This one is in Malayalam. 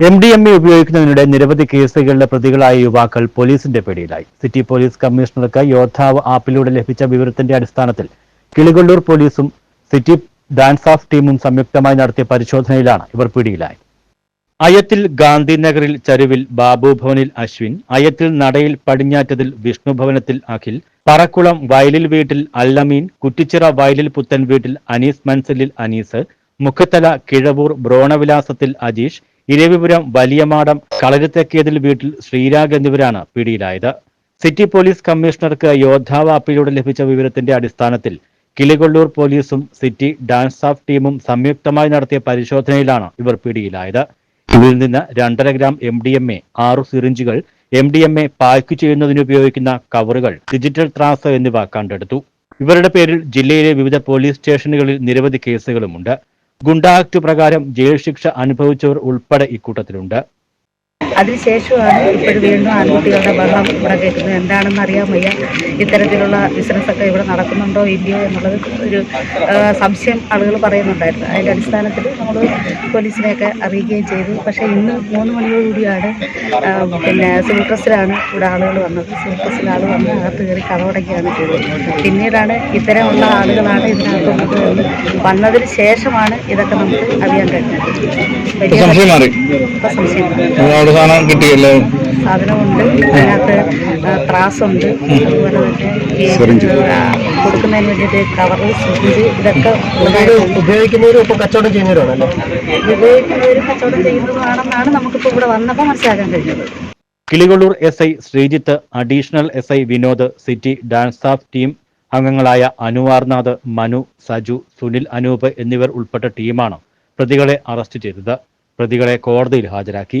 എം ഡി എം എ ഉപയോഗിക്കുന്നതിനിടെ നിരവധി കേസുകളിലെ പ്രതികളായ യുവാക്കൾ പോലീസിന്റെ പിടിയിലായി. സിറ്റി പോലീസ് കമ്മീഷണർക്ക് യോദ്ധാവ് ആപ്പിലൂടെ ലഭിച്ച വിവരത്തിന്റെ അടിസ്ഥാനത്തിൽ കിളികൊള്ളൂർ പോലീസും സിറ്റി ഡാൻസ് ഓഫ് ടീമും സംയുക്തമായി നടത്തിയ പരിശോധനയിലാണ് ഇവർ പിടിയിലായി അയത്തിൽ ഗാന്ധിനഗറിൽ ചരുവിൽ ബാബു ഭവനിൽ അശ്വിൻ അയത്തിൽ നടയിൽ പടിഞ്ഞാറ്റതിൽ വിഷ്ണു ഭവനത്തിൽ അഖിൽ പറക്കുളം വയലിൽ വീട്ടിൽ അല്ലമീൻ കുറ്റിച്ചിറ വയലിൽ പുത്തൻ വീട്ടിൽ അനീസ് മൻസലിൽ അനീസ് മുഖത്തല കിഴവൂർ ബ്രോണവിലാസത്തിൽ അജീഷ് ഇരവിപുരം വലിയമാടം കളരിത്തെക്കേതിൽ വീട്ടിൽ ശ്രീരാഗ് എന്നിവരാണ് പിടിയിലായത്. സിറ്റി പോലീസ് കമ്മീഷണർക്ക് യോദ്ധാവ് ആപ്പിലൂടെ ലഭിച്ച വിവരത്തിന്റെ അടിസ്ഥാനത്തിൽ കിളികൊള്ളൂർ പോലീസും സിറ്റി ഡാൻസ് ഓഫ് ടീമും സംയുക്തമായി നടത്തിയ പരിശോധനയിലാണ് ഇവർ പിടിയിലായത്. ഇവരിൽ നിന്ന് രണ്ടര gram M D M A ആറു സിറിഞ്ചുകൾ M D M A pack ചെയ്യുന്നതിന് ഉപയോഗിക്കുന്ന കവറുകൾ ഡിജിറ്റൽ ത്രാസ് എന്നിവ കണ്ടെടുത്തു. ഇവരുടെ പേരിൽ ജില്ലയിലെ വിവിധ പോലീസ് സ്റ്റേഷനുകളിൽ നിരവധി കേസുകളുമുണ്ട്. ഗുണ്ട ആക്ട് പ്രകാരം ജയിൽ ശിക്ഷ അനുഭവിച്ചവർ ഉൾപ്പെടെ ഇക്കൂട്ടത്തിലുണ്ട്. അതിനുശേഷമാണ് ഇപ്പോൾ വീണ്ടും ആൺകുട്ടികളുടെ ബഹളം ഇവിടെ കേൾക്കുന്നത്. എന്താണെന്ന് അറിയാൻ വയ്യ. ഇത്തരത്തിലുള്ള ബിസിനസ്സൊക്കെ ഇവിടെ നടക്കുന്നുണ്ടോ ഇല്ലയോ എന്നുള്ളത് ഒരു സംശയം ആളുകൾ പറയുന്നുണ്ടായിരുന്നു. അതിന്റെ അടിസ്ഥാനത്തിൽ നമ്മൾ പോലീസിനെയൊക്കെ അറിയിക്കുകയും ചെയ്തു. പക്ഷേ ഇന്ന് മൂന്ന് മണിയോടുകൂടിയാണ് പിന്നെ സിവിൽ ഡ്രസ്സിലാണ് ഇവിടെ ആളുകൾ വന്നത്. സിവിൽ ഡ്രസ്സിൽ ആൾ വന്ന് അകത്ത് കയറി കഥവടക്കുകയാണ് ചെയ്തത്. പിന്നീടാണ് ഇത്തരമുള്ള ആളുകളാണ് ഇതിനകത്ത് വന്നത് വന്നതിന് ശേഷമാണ് ഇതൊക്കെ നമുക്ക് അറിയാൻ കഴിഞ്ഞത്. വലിയ സംശയം സാധനം കിട്ടിയല്ലേ? സാധനമുണ്ട്. അതിനകത്ത് ത്രാസുണ്ട്. അതുപോലെ തന്നെ ഈ ആ, കൊടുക്കുന്നതിന് വേണ്ടിയിട്ട് കവറ് സിഞ്ച് ഇതൊക്കെ ഉണ്ടായിട്ടുണ്ട്. ഉപയോഗിക്കുന്നവരും ഇപ്പൊ കച്ചവടം ചെയ്യുന്നവരാണല്ലോ? ഉപയോഗിക്കുന്നവരും കച്ചവടം ചെയ്യുന്നതാണെന്നാണ് നമുക്കിപ്പോൾ ഇവിടെ വന്നപ്പോൾ മനസ്സിലാക്കാൻ കഴിഞ്ഞത്. Kilikollur S I Sreejith additional S I Vinod city DANSAF team അംഗങ്ങളായ അനുവാർനാഥ് മനു സജു സുനിൽ അനൂപ് എന്നിവർ ഉൾപ്പെട്ട ടീമാണ് പ്രതികളെ അറസ്റ്റ് ചെയ്തത്. പ്രതികളെ കോടതിയിൽ ഹാജരാക്കി.